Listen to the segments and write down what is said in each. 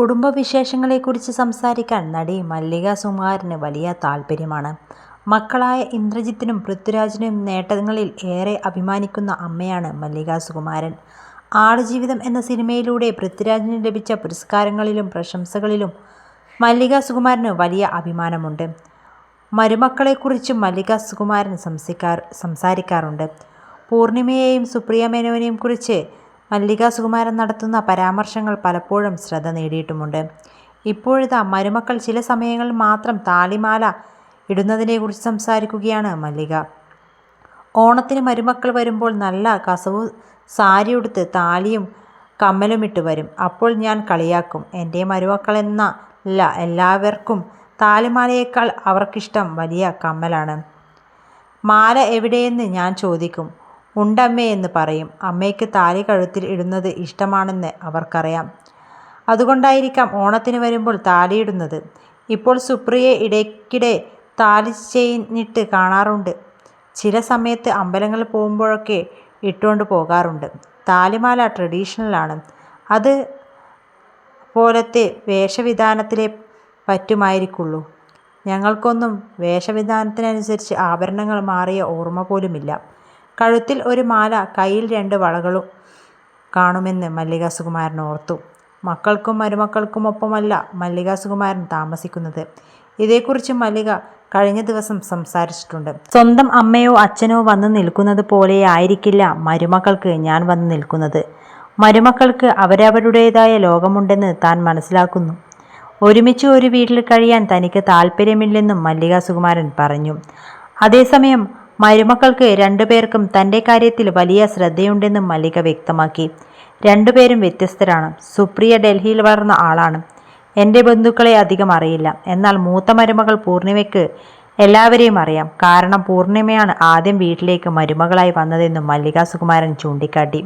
കുടുംബവിശേഷങ്ങളെക്കുറിച്ച് സംസാരിക്കാൻ നടി മല്ലിക സുകുമാരന് വലിയ താല്പര്യമാണ്. മക്കളായ ഇന്ദ്രജിത്തിനും പൃഥ്വിരാജിനും നേട്ടങ്ങളിൽ ഏറെ അഭിമാനിക്കുന്ന അമ്മയാണ് മല്ലിക സുകുമാരൻ. ആടുജീവിതം എന്ന സിനിമയിലൂടെ പൃഥ്വിരാജിന് ലഭിച്ച പുരസ്കാരങ്ങളിലും പ്രശംസകളിലും മല്ലിക സുകുമാരന് വലിയ അഭിമാനമുണ്ട്. മരുമക്കളെക്കുറിച്ചും മല്ലിക സുകുമാരൻ സംസാരിക്കാറുണ്ട്. പൂർണിമയെയും സുപ്രിയ മേനോനെയും കുറിച്ച് മല്ലിക സുകുമാരൻ നടത്തുന്ന പരാമർശങ്ങൾ പലപ്പോഴും ശ്രദ്ധ നേടിയിട്ടുമുണ്ട്. ഇപ്പോഴിതാ മരുമക്കൾ ചില സമയങ്ങളിൽ മാത്രം താളിമാല ഇടുന്നതിനെക്കുറിച്ച് സംസാരിക്കുകയാണ് മല്ലിക. ഓണത്തിന് മരുമക്കൾ വരുമ്പോൾ നല്ല കസവു സാരിയുടുത്ത് താലിയും കമ്മലുമിട്ട് വരും. അപ്പോൾ ഞാൻ കളിയാക്കും എന്റെ മരുമക്കളെന്ന അല്ല എല്ലാവർക്കും താലിമാലയേക്കാൾ അവർക്കിഷ്ടം വലിയ കമ്മലാണ്. മാല എവിടെയെന്ന് ഞാൻ ചോദിക്കും. ഉണ്ടമ്മേ എന്ന് പറയും. അമ്മയ്ക്ക് താലി കഴുത്തിൽ ഇടുന്നത് ഇഷ്ടമാണെന്ന് അവർക്കറിയാം. അതുകൊണ്ടായിരിക്കാം ഓണത്തിന് വരുമ്പോൾ താലിയിടുന്നത്. ഇപ്പോൾ സുപ്രിയെ ഇടയ്ക്കിടെ താലി ചെയ്തിട്ട് കാണാറുണ്ട്. ചില സമയത്ത് അമ്പലങ്ങളിൽ പോകുമ്പോഴൊക്കെ ഇട്ടുകൊണ്ട് പോകാറുണ്ട്. താലിമാല ട്രഡീഷണലാണ്. അത് പോലത്തെ വേഷവിധാനത്തിലെ പറ്റുമായിരിക്കുള്ളൂ. ഞങ്ങൾക്കൊന്നും വേഷവിധാനത്തിനനുസരിച്ച് ആഭരണങ്ങൾ മാറിയ ഓർമ്മ പോലുമില്ല. കഴുത്തിൽ ഒരു മാല കയ്യിൽ രണ്ട് വളകളും കാണുമെന്ന് മല്ലിക സുകുമാരൻ ഓർത്തു. മക്കൾക്കും മരുമക്കൾക്കുമൊപ്പമല്ല മല്ലിക സുകുമാരൻ താമസിക്കുന്നത്. ഇതേക്കുറിച്ച് മല്ലിക കഴിഞ്ഞ ദിവസം സംസാരിച്ചിട്ടുണ്ട്. സ്വന്തം അമ്മയോ അച്ഛനോ വന്ന് നിൽക്കുന്നത് പോലെ ആയിരിക്കില്ല മരുമക്കൾക്ക് ഞാൻ വന്ന് നിൽക്കുന്നത്. മരുമക്കൾക്ക് അവരവരുടേതായ ലോകമുണ്ടെന്ന് താൻ മനസ്സിലാക്കുന്നു. ഒരുമിച്ച് ഒരു വീട്ടിൽ കഴിയാൻ തനിക്ക് താല്പര്യമില്ലെന്നും മല്ലിക സുകുമാരൻ പറഞ്ഞു. അതേസമയം മരുമക്കൾക്ക് രണ്ടുപേർക്കും തന്റെ കാര്യത്തിൽ വലിയ ശ്രദ്ധയുണ്ടെന്നും മല്ലിക വ്യക്തമാക്കി. രണ്ടുപേരും വ്യത്യസ്തരാണ്. സുപ്രിയ ഡൽഹിയിൽ വളർന്ന ആളാണ്. എന്റെ ബന്ധുക്കളെ അധികം അറിയില്ല. എന്നാൽ മൂത്ത മരുമകൾ പൂർണിമയ്ക്ക് എല്ലാവരെയും അറിയാം. കാരണം പൂർണിമയാണ് ആദ്യം വീട്ടിലേക്ക് മരുമകളായി വന്നതെന്നും മല്ലിക സുകുമാരൻ ചൂണ്ടിക്കാട്ടി.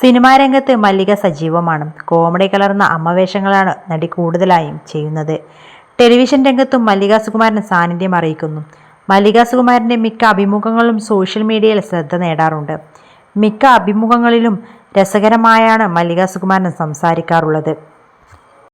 സിനിമാ രംഗത്ത് മല്ലിക സജീവമാണ്. കോമഡി കലർന്ന അമ്മവേഷങ്ങളാണ് നടി കൂടുതലായും ചെയ്യുന്നത്. ടെലിവിഷൻ രംഗത്തും മല്ലിക സുകുമാരൻ സാന്നിധ്യം അറിയിക്കുന്നു. മല്ലിക സുകുമാരന്റെ മിക്ക അഭിമുഖങ്ങളും സോഷ്യൽ മീഡിയയിൽ ശ്രദ്ധ നേടാറുണ്ട്. മിക്ക അഭിമുഖങ്ങളിലും രസകരമായാണ് മല്ലിക സുകുമാരൻ സംസാരിക്കാറുള്ളത്.